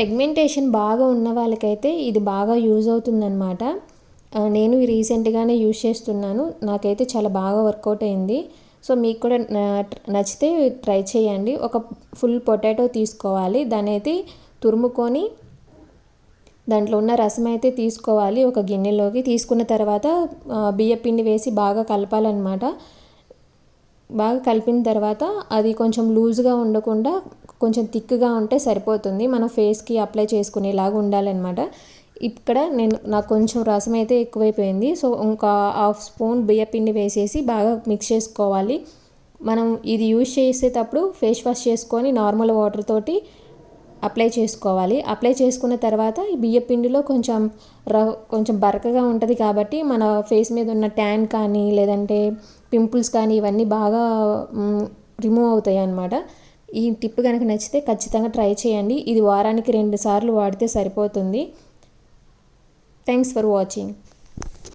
Pigmentation బాగా ఉన్న వాళ్ళకైతే ఇది బాగా యూజ్ అవుతుందన్నమాట. నేను రీసెంట్గానే యూజ్ చేస్తున్నాను. నాకైతే చాలా బాగా వర్కౌట్ అయింది. సో మీకు కూడా నచ్చితే ట్రై చేయండి. ఒక ఫుల్ పొటాటో తీసుకోవాలి. దాని అయితే తురుముకొని దాంట్లో ఉన్న రసం అయితే తీసుకోవాలి. ఒక గిన్నెలోకి తీసుకున్న తర్వాత బియ్య పిండి వేసి బాగా కలపాలన్నమాట. బాగా కలిపిన తర్వాత అది కొంచెం లూజ్గా ఉండకుండా కొంచెం థిక్గా ఉంటే సరిపోతుంది. మన ఫేస్కి అప్లై చేసుకునేలాగా ఉండాలన్నమాట. ఇక్కడ నేను నాకు కొంచెం రసం అయితే ఎక్కువైపోయింది. సో ఇంకా హాఫ్ స్పూన్ బియ్యపిండి వేసేసి బాగా మిక్స్ చేసుకోవాలి. మనం ఇది యూజ్ చేసేటప్పుడు ఫేస్ వాష్ చేసుకొని నార్మల్ వాటర్ తోటి అప్లై చేసుకోవాలి. అప్లై చేసుకున్న తర్వాత ఈ బియ్య పిండిలో కొంచెం ర కొంచెం బరకగా ఉంటుంది కాబట్టి మన ఫేస్ మీద ఉన్న ట్యాన్ కానీ లేదంటే పింపుల్స్ కానీ ఇవన్నీ బాగా రిమూవ్ అవుతాయి అన్నమాట ఈ టిప్ కనుక నచ్చితే ఖచ్చితంగా ట్రై చేయండి. ఇది వారానికి రెండు సార్లు వాడితే సరిపోతుంది. Thanks for watching